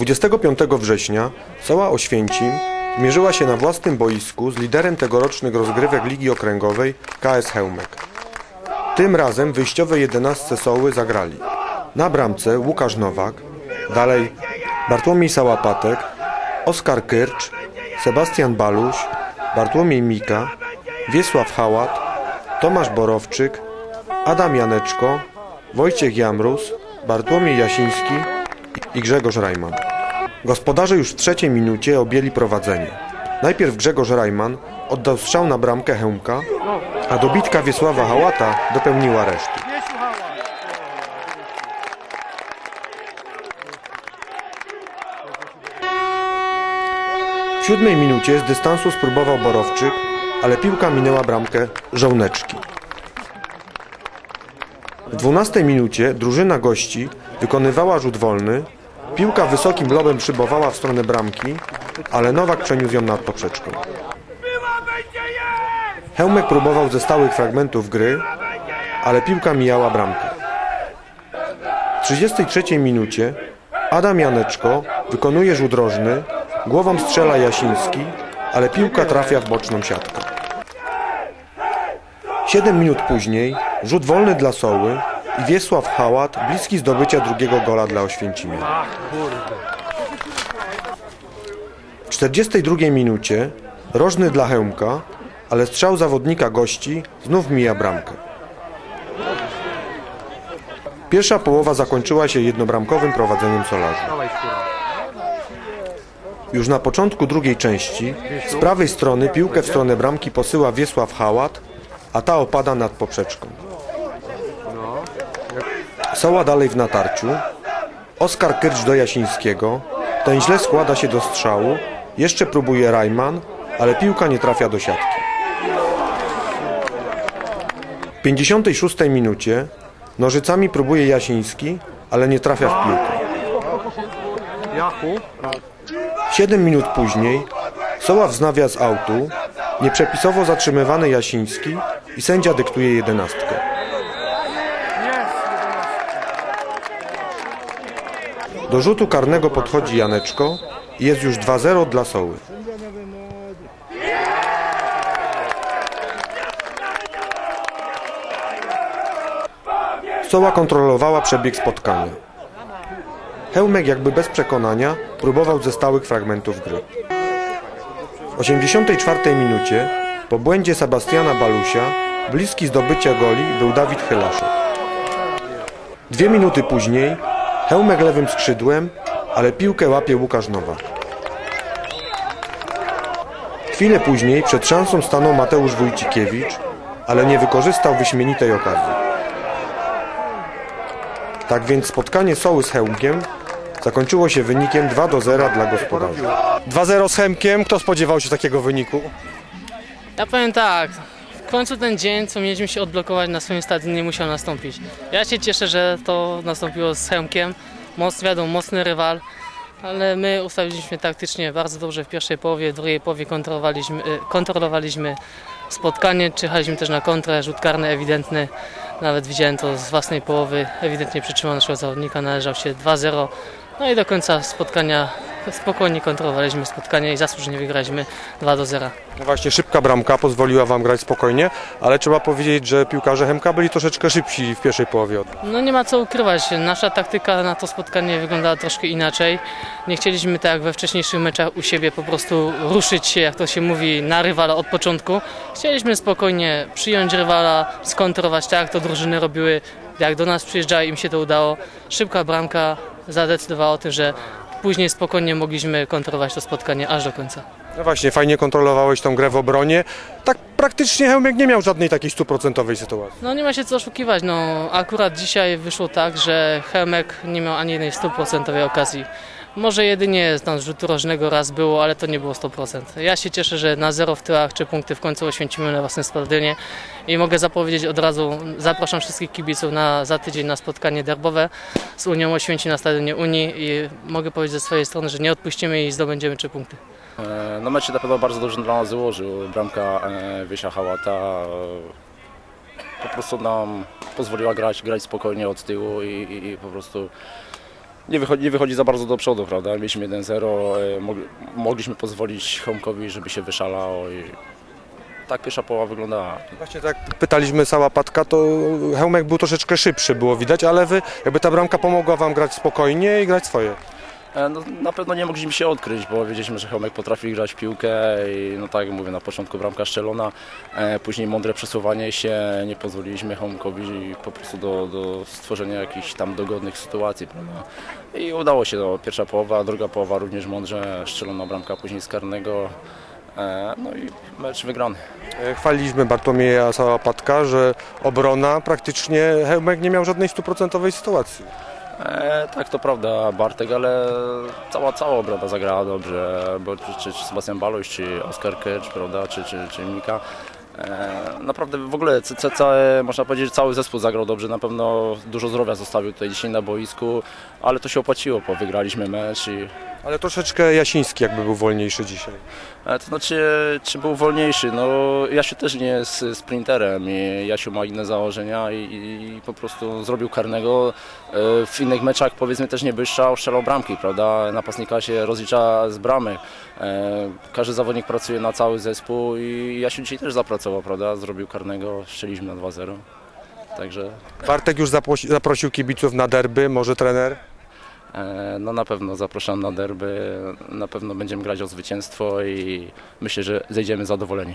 25 września Soła Oświęcim zmierzyła się na własnym boisku z liderem tegorocznych rozgrywek Ligi Okręgowej KS Hełmek. Tym razem w wyjściowej jedenastce Soły zagrali na bramce Łukasz Nowak, dalej Bartłomiej Sałapatek, Oskar Kyrcz, Sebastian Baluś, Bartłomiej Mika, Wiesław Hałat, Tomasz Borowczyk, Adam Janeczko, Wojciech Jamrus, Bartłomiej Jasiński i Grzegorz Rajman. Gospodarze już w trzeciej minucie objęli prowadzenie. Najpierw Grzegorz Rajman oddał strzał na bramkę Hełmka, a dobitka Wiesława Hałata dopełniła reszty. W siódmej minucie z dystansu spróbował Borowczyk, ale piłka minęła bramkę Żołneczki. W dwunastej minucie drużyna gości wykonywała rzut wolny, piłka wysokim lobem szybowała w stronę bramki, ale Nowak przeniósł ją nad poprzeczką. Hełmek próbował ze stałych fragmentów gry, ale piłka mijała bramkę. W 33 minucie Adam Janeczko wykonuje rzut rożny, głową strzela Jasiński, ale piłka trafia w boczną siatkę. 7 minut później rzut wolny dla Soły i Wiesław Hałat bliski zdobycia drugiego gola dla Oświęcimia. W 42 minucie rożny dla Hełmka, ale strzał zawodnika gości znów mija bramkę. Pierwsza połowa zakończyła się jednobramkowym prowadzeniem Solarzy. Już na początku drugiej części z prawej strony piłkę w stronę bramki posyła Wiesław Hałat, a ta opada nad poprzeczką. Soła dalej w natarciu. Oskar Kyrcz do Jasińskiego. Ten źle składa się do strzału. Jeszcze próbuje Rajman, ale piłka nie trafia do siatki. W 56 minucie nożycami próbuje Jasiński, ale nie trafia w piłkę. Jachu? 7 minut później Soła wznawia z autu, nieprzepisowo zatrzymywany Jasiński i sędzia dyktuje jedenastkę. Do rzutu karnego podchodzi Janeczko i jest już 2-0 dla Soły. Soła kontrolowała przebieg spotkania. Hełmek jakby bez przekonania próbował ze stałych fragmentów gry. W 84 minucie po błędzie Sebastiana Balusia bliski zdobycia goli był Dawid Chylaszek. Dwie minuty później Hełmek lewym skrzydłem, ale piłkę łapie Łukasz Nowak. Chwilę później przed szansą stanął Mateusz Wójcikiewicz, ale nie wykorzystał wyśmienitej okazji. Tak więc spotkanie Soły z Hełmkiem zakończyło się wynikiem 2 do 0 dla gospodarzy. 2-0 z Chemkiem. Kto spodziewał się takiego wyniku? Ja powiem tak, w końcu ten dzień, co mieliśmy się odblokować na swoim stadionie, musiał nastąpić. Ja się cieszę, że to nastąpiło z Chełmkiem. Moc, wiadomo, mocny rywal, ale my ustawiliśmy taktycznie bardzo dobrze w pierwszej połowie, w drugiej połowie kontrolowaliśmy, y, kontrolowaliśmy spotkanie, czyhaliśmy też na kontrę, rzut karny ewidentny. Nawet widziałem to z własnej połowy, ewidentnie przytrzymał naszego zawodnika, należał się 2-0. No i do końca spotkania spokojnie kontrolowaliśmy spotkanie i zasłużenie wygraliśmy 2 do 0. No właśnie, szybka bramka pozwoliła Wam grać spokojnie, ale trzeba powiedzieć, że piłkarze Chemka byli troszeczkę szybsi w pierwszej połowie. No nie ma co ukrywać, nasza taktyka na to spotkanie wyglądała troszkę inaczej. Nie chcieliśmy tak jak we wcześniejszych meczach u siebie po prostu ruszyć się, jak to się mówi, na rywala od początku. Chcieliśmy spokojnie przyjąć rywala, skontrować tak jak to drużyny robiły, jak do nas przyjeżdżały im się to udało. Szybka bramka zadecydowała o tym, że później spokojnie mogliśmy kontrolować to spotkanie aż do końca. No właśnie, fajnie kontrolowałeś tą grę w obronie. Tak praktycznie Chełmek nie miał żadnej takiej stuprocentowej sytuacji. No nie ma się co oszukiwać, no akurat dzisiaj wyszło tak, że Helmek nie miał ani jednej stuprocentowej okazji. Może jedynie tam rzutu rożnego raz było, ale to nie było 100%. Ja się cieszę, że na zero w tyłach czy punkty w końcu oświęcimy na własnym stadionie i mogę zapowiedzieć od razu, zapraszam wszystkich kibiców na, za tydzień na spotkanie derbowe z Unią Oświęcim na stadionie Unii i mogę powiedzieć ze swojej strony, że nie odpuścimy i zdobędziemy trzy punkty. E, No mecz się na pewno bardzo dobrze dla nas złożył. Bramka e, Wiesia Hałata e, po prostu nam pozwoliła grać, grać spokojnie od tyłu i, i, i po prostu nie wychodzi, nie wychodzi za bardzo do przodu, prawda? Mieliśmy 1-0, e, mogli, mogliśmy pozwolić Homkowi, żeby się wyszalał i tak pierwsza połowa wyglądała. Właśnie tak pytaliśmy Sała Patka, to Hełmek był troszeczkę szybszy, było widać, ale wy, jakby ta bramka pomogła wam grać spokojnie i grać swoje. E, No, na pewno nie mogliśmy się odkryć, bo wiedzieliśmy, że Hełmek potrafi grać piłkę i no tak jak mówię, na początku bramka szczelona, e, później mądre przesuwanie się, nie pozwoliliśmy Hełmkowi po prostu do, do stworzenia jakichś tam dogodnych sytuacji, prawda? I udało się, no, pierwsza połowa, druga połowa również mądrze, szczelona bramka później z karnego, e, no i mecz wygrany. Chwaliliśmy Bartłomieja Sała Patka, że obrona praktycznie Hełmek nie miał żadnej stuprocentowej sytuacji. E, tak, to prawda, Bartek, ale cała, cała obrona zagrała dobrze, bo czy, czy, Sebastian Baloś, czy Oskar Kecz, prawda, czy, czy, czy Mika. E, naprawdę w ogóle można powiedzieć, że cały zespół zagrał dobrze, na pewno dużo zdrowia zostawił tutaj dzisiaj na boisku, ale to się opłaciło, bo wygraliśmy mecz i Ale troszeczkę Jasiński jakby był wolniejszy dzisiaj. E, To znaczy, czy był wolniejszy? No, Jasiu też nie jest sprinterem i Jasiu ma inne założenia i, i po prostu zrobił karnego. E, W innych meczach powiedzmy też nie błyszczał, strzelał bramki, prawda? Napastnika się rozlicza z bramek. E, Każdy zawodnik pracuje na cały zespół i Jasiu dzisiaj też zapracował, prawda? Zrobił karnego, strzeliśmy na 2-0. Także Bartek już zaprosi, zaprosił kibiców na derby, może trener? E, no na pewno zapraszam na derby, na pewno będziemy grać o zwycięstwo i myślę, że zejdziemy zadowoleni.